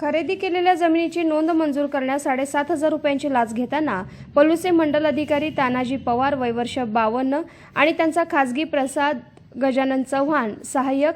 खरेदी केलेल्या जमिनीची नोंद मंजूर करण्यास साडेसात हजार रुपयांची लाच घेताना पलुसे मंडल अधिकारी तानाजी पवार वयवर्ष बावन्न आणि त्यांचा खासगी प्रसाद गजानन चव्हाण सहाय्यक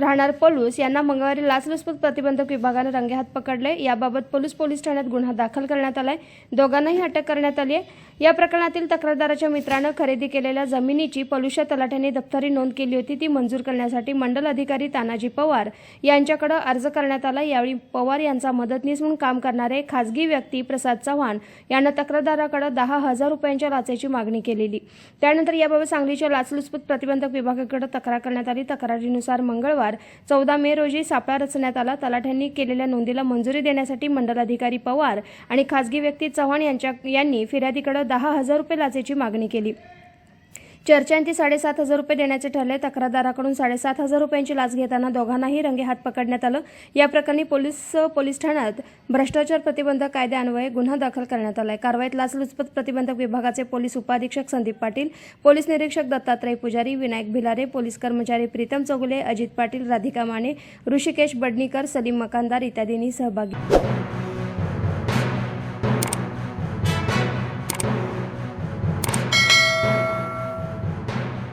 राहणार पलूस यांना मंगळवारी लाचलुचपत प्रतिबंधक विभागानं रंगेहात पकडले. याबाबत पलूस पोलीस ठाण्यात गुन्हा दाखल करण्यात आलाय. दोघांनाही अटक करण्यात आली आहे. या प्रकरणातील तक्रारदाराच्या मित्रानं खरेदी केलेल्या जमिनीची पलूसच्या तलाठ्याने दप्तरी नोंद केली होती. ती मंजूर करण्यासाठी मंडल अधिकारी तानाजी पवार यांच्याकडे अर्ज करण्यात आला यावेळी पवार यांचा मदतनीस म्हणून काम करणारे खासगी व्यक्ती प्रसाद चव्हाण यांना तक्रारदाराकडे दहा हजार रुपयांच्या लाचेची मागणी केलेली. त्यानंतर याबाबत सांगलीच्या लाचलुचपत प्रतिबंधक विभागाकडे तक्रार करण्यात आली. तक्रारीनुसार मंगळवार चौदा मे रोजी सापळा रचण्यात आला. तलाठ्यांनी केलेल्या नोंदीला मंजुरी देण्यासाठी मंडलाधिकारी पवार आणि खासगी व्यक्ती चव्हाण यांच्या यांनी फिर्यादीकडे दहा हजार रुपये लाचेची मागणी केली. चर्चांती साडेसात हजार रुपये देण्याचे ठरले. तक्रारदाराकडून साडेसात हजार रुपयांची लाच घेताना दोघांनाही रंगेहात पकडण्यात आलं. या प्रकरणी पोलीस पोलीस ठाण्यात भ्रष्टाचार प्रतिबंधक कायद्यान्वये गुन्हा दाखल करण्यात आलाय. कारवाईत लाचलुचपत प्रतिबंधक विभागाचे पोलीस उपाधीक्षक संदीप पाटील पोलीस निरीक्षक दत्तात्रय पुजारी विनायक भिलारे पोलीस कर्मचारी प्रीतम चौगुले अजित पाटील राधिका माने ऋषिकेश बडणीकर सलीम मकानदार इत्यादींनी सहभागी